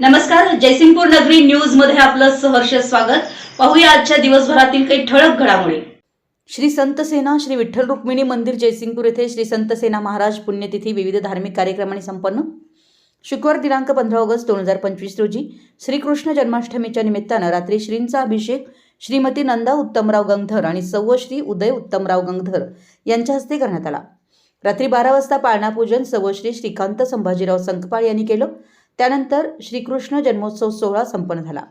नमस्कार जयसिंगपूर नगरी न्यूजमध्ये आपलं सहर्ष स्वागत. पाहूया आजच्या दिवसभरातील काही ठळक घडामोडी. श्री संत सेना श्री विठ्ठल रुक्मिणी मंदिर जयसिंगपूर येथे श्री संत सेना महाराज पुण्यतिथी विविध धार्मिक कार्यक्रमांनी संपन्न. शुक्रवार दिनांक पंधरा ऑगस्ट दोन हजार पंचवीस रोजी श्रीकृष्ण जन्माष्टमीच्या निमित्तानं रात्री श्रींचा अभिषेक श्रीमती नंदा उत्तमराव गंगधर आणि सव्व श्री उदय उत्तमराव गंगधर यांच्या हस्ते करण्यात आला. रात्री बारा वाजता पाळणापूजन सव्व श्री श्रीकांत संभाजीराव संकपाळ यांनी केलं. त्यानंतर श्रीकृष्ण जन्मोत्सव सोहळा संपन्न झाला.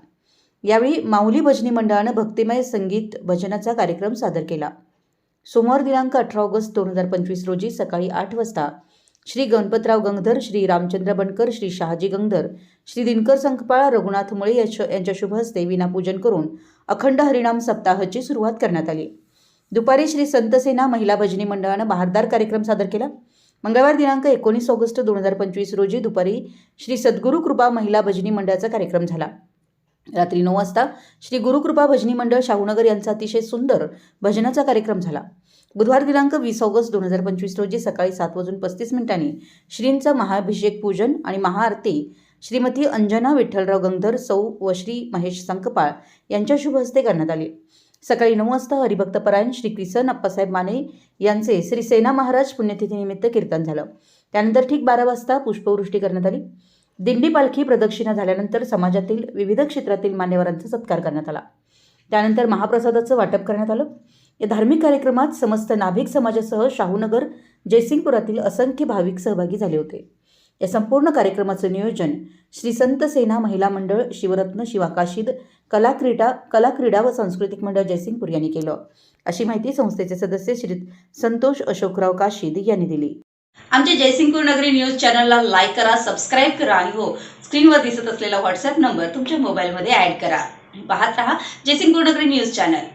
यावेळी माऊली भजनी मंडळानं भक्तिमय संगीत भजनाचा कार्यक्रम सादर केला. सोमवार दिनांक अठरा ऑगस्ट दोन हजार पंचवीस रोजी सकाळी आठ वाजता श्री गणपतराव गंगधर श्री रामचंद्र बनकर श्री शहाजी गंगधर श्री दिनकर संकपाळ रघुनाथ मुळे यांच्या शुभ हस्ते विनापूजन करून अखंड हरिणाम सप्ताहाची सुरुवात करण्यात आली. दुपारी श्री संतसेना महिला भजनी मंडळानं बहारदार कार्यक्रम सादर केला. मंगळवार दिनांक एकोणीस ऑगस्ट दोन हजार पंचवीस रोजी दुपारी श्री सद्गुरू कृपा महिला भजनी मंडळाचा कार्यक्रम झाला. रात्री नऊ वाजता श्री गुरुकृपा भजनी मंडळ शाहूनगर यांचा अतिशय सुंदर भजनाचा कार्यक्रम झाला. बुधवार दिनांक वीस ऑगस्ट दोन हजार पंचवीस रोजी सकाळी सात वाजून पस्तीस मिनिटांनी श्रींचं महाभिषेक पूजन आणि महाआरती श्रीमती अंजना विठ्ठलराव गंगधर सौ व श्री महेश संकपाळ यांच्या शुभ हस्ते करण्यात आली. सकाळी नऊ वाजता हरिभक्तपरायण श्री किसन अप्पासाहेब माने यांचे श्री सेना महाराज पुण्यतिथीनिमित्त कीर्तन झालं. त्यानंतर ठीक बारा वाजता पुष्पवृष्टी करण्यात आली. दिंडी पालखी प्रदक्षिणा झाल्यानंतर समाजातील विविध क्षेत्रातील मान्यवरांचा सत्कार करण्यात आला. त्यानंतर महाप्रसादाचं वाटप करण्यात आलं. या धार्मिक कार्यक्रमात समस्त नाभिक समाजासह शाहूनगर जयसिंगपुरातील असंख्य भाविक सहभागी झाले होते. या संपूर्ण कार्यक्रमाचं नियोजन श्री संत सेना महिला मंडळ शिवरत्न शिवाकाशीद कला क्रीडा कला क्रीडा व सांस्कृतिक मंडळ जयसिंगपूर यांनी केलं. अशी माहिती संस्थेचे सदस्य श्री संतोष अशोकराव काशीद यांनी दिली. आमच्या जयसिंगपूर नगरी न्यूज चॅनलला लाईक करा सबस्क्राईब करा आणि हो स्क्रीनवर दिसत असलेला व्हॉट्सअप नंबर तुमच्या मोबाईलमध्ये ऍड करा. पाहत रहा जयसिंगपूर नगरी न्यूज चॅनल.